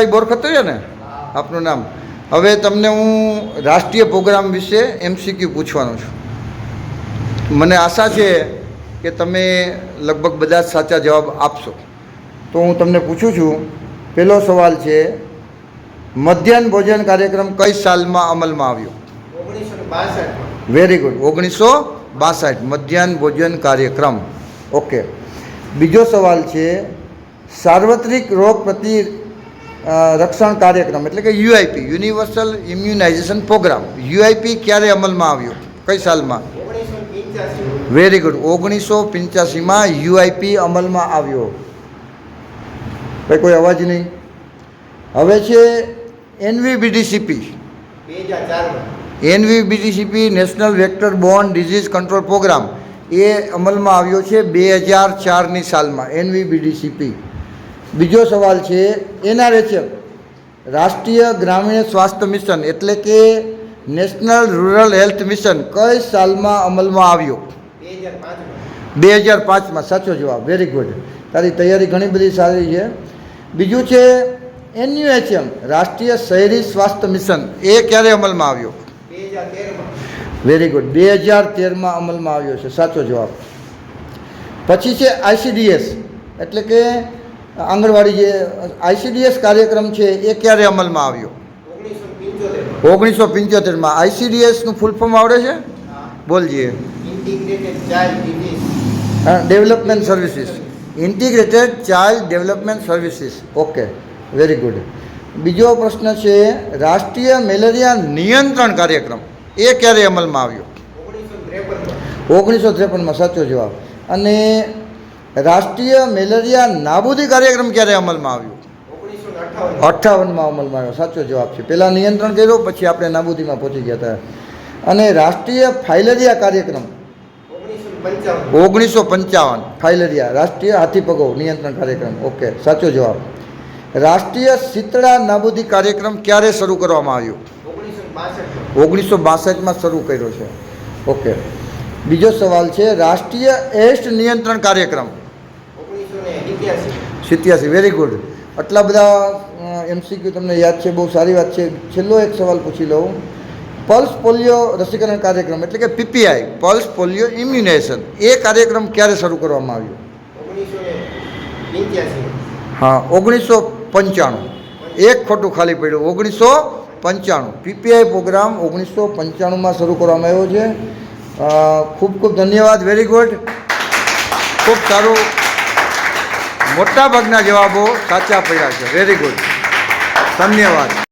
ઈશ્વરભાઈ બોરખતરિયા ને? આપનું નામ. હવે તમને હું રાષ્ટ્રીય પ્રોગ્રામ વિશે એમસીક્યુ પૂછવાનો છું. મને આશા છે કે તમે લગભગ બધા જ સાચા જવાબ આપશો. તો હું તમને પૂછું છું પહેલો સવાલ છે મધ્યાહન ભોજન કાર્યક્રમ કઈ સાલમાં અમલમાં આવ્યો? વેરી ગુડ ઓગણીસો બાસઠ મધ્યાહન ભોજન કાર્યક્રમ. ઓકે બીજો સવાલ છે સાર્વત્રિક રોગ પ્રતિ રક્ષણ કાર્યક્રમ એટલે કે UIP universal immunisation programme UIP ક્યારે અમલમાં આવ્યો? કઈ સાલમાં? વેરી ગુડ ઓગણીસો પંચ્યાસીમાં યુઆઈપી અમલમાં આવ્યો. કંઈ કોઈ અવાજ નહીં? હવે છે NVBDCP. NVBDCP national vector borne disease control programme એ અમલમાં આવ્યો છે બે હજાર ચારની સાલમાં, એનવીબીડીસીપી. બીજો સવાલ છે એનઆરએચએમ રાષ્ટ્રીય ગ્રામીણ સ્વાસ્થ્ય મિશન એટલે કે નેશનલ રૂરલ હેલ્થ મિશન કઈ સાલમાં અમલમાં આવ્યો? બે હજાર પાંચમાં. સાચો જવાબ. વેરી ગુડ તારી તૈયારી ઘણી બધી સારી છે. બીજું છે એનયુએચએમ રાષ્ટ્રીય શહેરી સ્વાસ્થ્ય મિશન, એ ક્યારે અમલમાં આવ્યો? વેરી ગુડ બે હજાર તેરમાં અમલમાં આવ્યો છે. સાચો જવાબ. પછી છે આઈસીડીએસ એટલે કે આંગણવાડી જે આઈસીડીએસ કાર્યક્રમ છે એ ક્યારે અમલમાં આવ્યો? ઓગણીસો પંચોતેરમાં. આઈસીડીએસનું ફૂલ ફોર્મ આવડે છે? બોલજીએ. Development services integrated child development services okay very good બીજો પ્રશ્ન છે રાષ્ટ્રીય મેલેરિયા નિયંત્રણ કાર્યક્રમ એ ક્યારે અમલમાં આવ્યો? ઓગણીસો ત્રેપનમાં સાચો જવાબ. અને રાષ્ટ્રીય મેલેરિયા નાબૂદી કાર્યક્રમ ક્યારે અમલમાં આવ્યો? અઠ્ઠાવનમાં અમલમાં આવ્યો, સાચો જવાબ છે. પહેલાં નિયંત્રણ કર્યો, પછી આપણે નાબૂદીમાં પહોંચી ગયા હતા. અને રાષ્ટ્રીય ફાઇલેરિયા કાર્યક્રમ. ઓગણીસો પંચાવન, ફાઇલેરિયા, રાષ્ટ્રીય હાથીપગો નિયંત્રણ કાર્યક્રમ. ઓકે, સાચો જવાબ. રાષ્ટ્રીય શીતળા નાબૂદી કાર્યક્રમ ક્યારે શરૂ કરવામાં આવ્યો? ઓગણીસો બાસઠમાં શરૂ કર્યો છે. ઓકે. બીજો સવાલ છે, રાષ્ટ્રીય એસ્ટ નિયંત્રણ કાર્યક્રમ. સિત્યાસી. વેરી ગુડ આટલા બધા એમસીક્યુ તમને યાદ છે બહુ સારી વાત છે. છેલ્લો એક સવાલ પૂછી લઉં. પલ્સ પોલિયો રસીકરણ કાર્યક્રમ એટલે કે પીપીઆઈ પલ્સ પોલિયો ઇમ્યુનેશન એ કાર્યક્રમ ક્યારે શરૂ કરવામાં આવ્યો? હા ઓગણીસો પંચાણું. એક ખોટું ખાલી પડ્યું. ઓગણીસો પંચાણું. પીપીઆઈ પ્રોગ્રામ ઓગણીસો પંચાણુંમાં શરૂ કરવામાં આવ્યો છે. ખૂબ ખૂબ ધન્યવાદ. વેરી ગુડ ખૂબ સારું. મોટાભાગના જવાબો સાચા પડ્યા છે. વેરી ગુડ ધન્યવાદ.